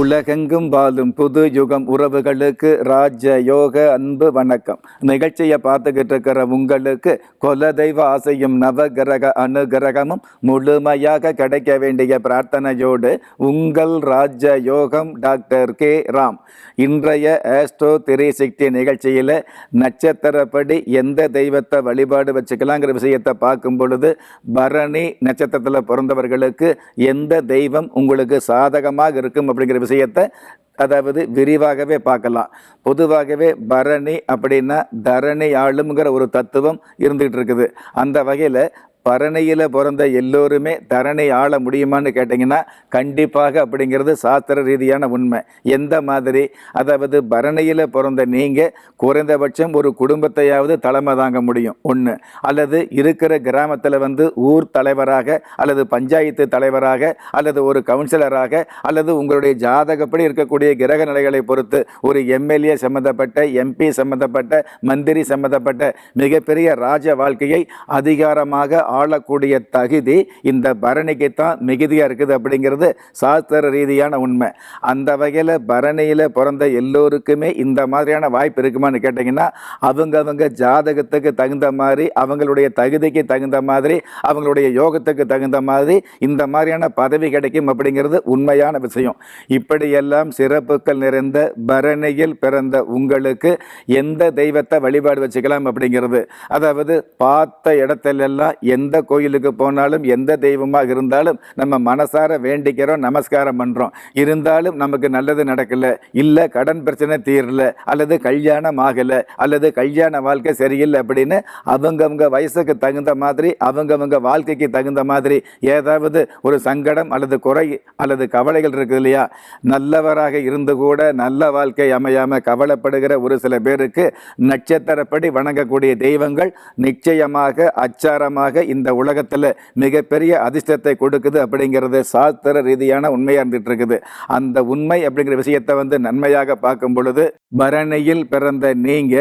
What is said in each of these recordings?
உலகெங்கும் வாழும் புது யுகம் உறவுகளுக்கு ராஜ யோக அன்பு வணக்கம். நிகழ்ச்சியை பார்த்துக்கிட்டு இருக்கிற உங்களுக்கு குலதெய்வ ஆசையும் நவகிரக அனுகிரகமும் முழுமையாக கிடைக்க வேண்டிய பிரார்த்தனையோடு உங்கள் ராஜ யோகம் டாக்டர் கே. ராம். இன்றைய ஆஸ்ட்ரோ த்ரீ சிக்ஸ்டி நிகழ்ச்சியில் நட்சத்திரப்படி எந்த தெய்வத்தை வழிபாடு வச்சுக்கலாங்கிற விஷயத்தை பார்க்கும் பொழுது பரணி நட்சத்திரத்தில் பிறந்தவர்களுக்கு எந்த தெய்வம் உங்களுக்கு சாதகமாக இருக்கும் அப்படிங்கிற விஷயத்தை அதாவது விரிவாகவே பார்க்கலாம். பொதுவாகவே பரணி அப்படின்னா தரணி ஆளுங்கிற ஒரு தத்துவம் இருந்துகிட்டு இருக்குது. அந்த வகையில் பரணியில் பிறந்த எல்லோருமே தரணி ஆள முடியுமான்னு கேட்டிங்கன்னா கண்டிப்பாக அப்படிங்கிறது சாஸ்திர ரீதியான உண்மை. எந்த மாதிரி? அதாவது பரணியில் பிறந்த நீங்கள் குறைந்தபட்சம் ஒரு குடும்பத்தையாவது தலைமை தாங்க முடியும். ஒன்று அல்லது இருக்கிற கிராமத்தில் வந்து ஊர் தலைவராக அல்லது பஞ்சாயத்து தலைவராக அல்லது ஒரு கவுன்சிலராக அல்லது உங்களுடைய ஜாதகப்படி இருக்கக்கூடிய கிரக நிலைகளை பொறுத்து ஒரு எம்எல்ஏ சம்மந்தப்பட்ட எம்பி சம்மந்தப்பட்ட மந்திரி சம்மந்தப்பட்ட மிகப்பெரிய ராஜ வாழ்க்கையை அதிகாரமாக ஆளக்கூடிய தகுதி இந்த பரணிக்கு தான் மிகுதியாக இருக்குது அப்படிங்கிறது சாஸ்திர ரீதியான உண்மை. அந்த வகையில் பரணியில் பிறந்த எல்லோருக்குமே இந்த மாதிரியான வாய்ப்பு இருக்குமான்னு கேட்டிங்கன்னா அவங்க அவங்க ஜாதகத்துக்கு தகுந்த மாதிரி அவங்களுடைய தகுதிக்கு தகுந்த மாதிரி அவங்களுடைய யோகத்துக்கு தகுந்த மாதிரி இந்த மாதிரியான பதவி கிடைக்கும் அப்படிங்கிறது உண்மையான விஷயம். இப்படியெல்லாம் சிறப்புகள் நிறைந்த பரணியில் பிறந்த உங்களுக்கு எந்த தெய்வத்தை வழிபாடு வச்சுக்கலாம் அப்படிங்கிறது. அதாவது பார்த்த இடத்திலெல்லாம் எந்த எந்த கோயிலுக்கு போனாலும் எந்த தெய்வமாக இருந்தாலும் நம்ம மனசார வேண்டிக்கிறோம் நமஸ்காரம் பண்ணுறோம் இருந்தாலும் நமக்கு நல்லது நடக்கல இல்லை கடன் பிரச்சனை தீரல அல்லது கல்யாணம் ஆகலை அல்லது கல்யாண வாழ்க்கை சரியில்லை அப்படின்னு அவங்கவுங்க வயசுக்கு தகுந்த மாதிரி அவங்கவுங்க வாழ்க்கைக்கு தகுந்த மாதிரி ஏதாவது ஒரு சங்கடம் அல்லது குறை அல்லது கவலைகள் இருக்குது இல்லையா? நல்லவராக இருந்து கூட நல்ல வாழ்க்கை அமையாமல் கவலைப்படுகிற ஒரு சில பேருக்கு நட்சத்திரப்படி வணங்கக்கூடிய தெய்வங்கள் நிச்சயமாக அச்சாரமாக இந்த உலகத்தில் மிகப்பெரிய அதிர்ஷ்டத்தை கொடுக்குது அப்படிங்கிறது சாஸ்திர ரீதியான உண்மையாக இருந்துட்டு இருக்குது. அந்த உண்மை அப்படிங்கிற விஷயத்தை வந்து நன்மையாக பார்க்கும் பொழுது பரணியில் பிறந்த நீங்க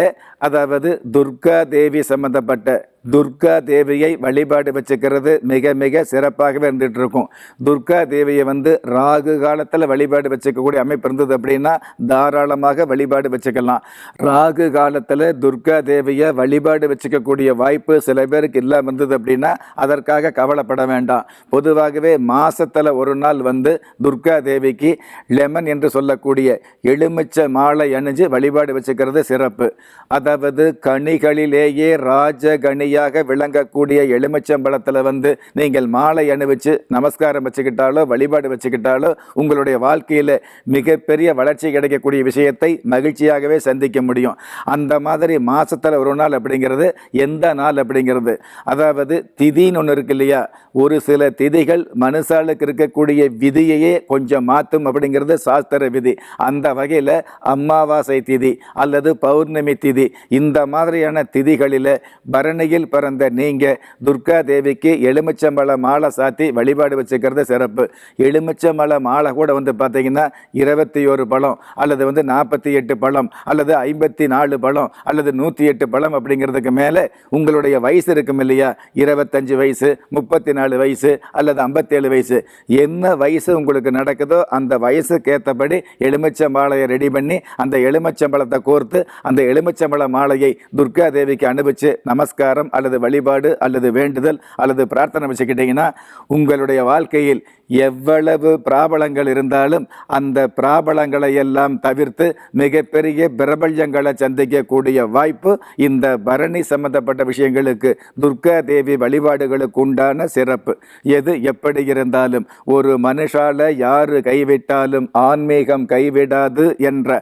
அதாவது துர்கா தேவி சம்பந்தப்பட்ட துர்கா தேவியை வழிபாடு வச்சுக்கிறது மிக மிக சிறப்பாகவே இருந்துட்டு இருக்கும். துர்கா தேவியை வந்து ராகு காலத்தில் வழிபாடு வச்சுக்கக்கூடிய அமைப்பு இருந்தது அப்படின்னா தாராளமாக வழிபாடு வச்சுக்கலாம். ராகு காலத்தில் துர்கா தேவியை வழிபாடு வச்சுக்கக்கூடிய வாய்ப்பு சில பேருக்கு இல்லாமல் இருந்தது அப்படின்னா அதற்காக கவலைப்பட வேண்டாம். பொதுவாகவே மாசத்துல ஒரு நாள் வந்து துர்கா தேவிக்கு லெமன் என்று சொல்லக்கூடிய எலுமிச்சை மாலை அணிஞ்சு வழிபாடு வச்சுக்கிறது சிறப்பு. அதாவது கனிகளிலேயே ராஜ கனியாக விளங்கக்கூடிய எலுமிச்சம்பழத்தில் வந்து நீங்கள் மாலை அணிவிச்சு நமஸ்காரம் வச்சுக்கிட்டாலோ வழிபாடு வச்சுக்கிட்டாலோ உங்களுடைய வாழ்க்கையில் மிகப்பெரிய வளர்ச்சி கிடைக்கக்கூடிய விஷயத்தை மகிழ்ச்சியாகவே சந்திக்க முடியும். அந்த மாதிரி மாதத்தில் ஒரு நாள் அப்படிங்கிறது எந்த நாள் அப்படிங்கிறது? அதாவது திதின்னு ஒன்று இருக்கு இல்லையா? ஒரு சில திதிகள் மனுஷாளுக்கு இருக்கக்கூடிய விதியையே கொஞ்சம் மாற்றும் அப்படிங்கிறது சாஸ்திர விதி. அந்த வகையில் அமாவாசை திதி அல்லது பௌர்ணமி திதி. இந்த மாதிரியான திதிகளில் பரணியில் பிறந்த நீங்கள் துர்கா தேவிக்கு எலுமிச்சம்பழ மாலை சாத்தி வழிபாடு வச்சுக்கிறது சிறப்பு. எலுமிச்சம்பழ மாலை கூட வந்து பார்த்தீங்கன்னா இருபத்தி ஒரு பழம் அல்லது வந்து நாற்பத்தி எட்டு பழம் அல்லது ஐம்பத்தி நாலு பழம் அல்லது நூற்றி எட்டு பழம் அப்படிங்கிறதுக்கு மேலே உங்களுடைய வயசு இருக்கும் இல்லையா? இருபத்தஞ்சு வயசு முப்பத்தி நாலு வயசு அல்லது ஐம்பத்தேழு வயசு. என்ன வயசு உங்களுக்கு நடக்குதோ அந்த வயசுக்கு ஏற்றபடி எலுமிச்சம்பாளையை மாலையை ரெடி பண்ணி அந்த எலுமிச்சம்பழத்தை கோர்த்து அந்த எலுமச்சம்பள மாலையை துர்கா தேவிக்கு அனுப்பிச்சு நமஸ்காரம் அல்லது வழிபாடு அல்லது வேண்டுதல் அல்லது பிரார்த்தனை வச்சுக்கிட்டிங்கன்னா உங்களுடைய வாழ்க்கையில் எவ்வளவு பிராபலங்கள் இருந்தாலும் அந்த பிராபலங்களை எல்லாம் தவிர்த்து மிகப்பெரிய பிரபல்யங்களை சந்திக்கக்கூடிய வாய்ப்பு இந்த பரணி சம்பந்தப்பட்ட விஷயங்களுக்கு துர்கா தேவி வழிபாடுகளுக்கு உண்டான சிறப்பு. எது எப்படி இருந்தாலும் ஒரு மனுஷால யாரு கைவிட்டாலும் ஆன்மீகம் கைவிடாது என்ற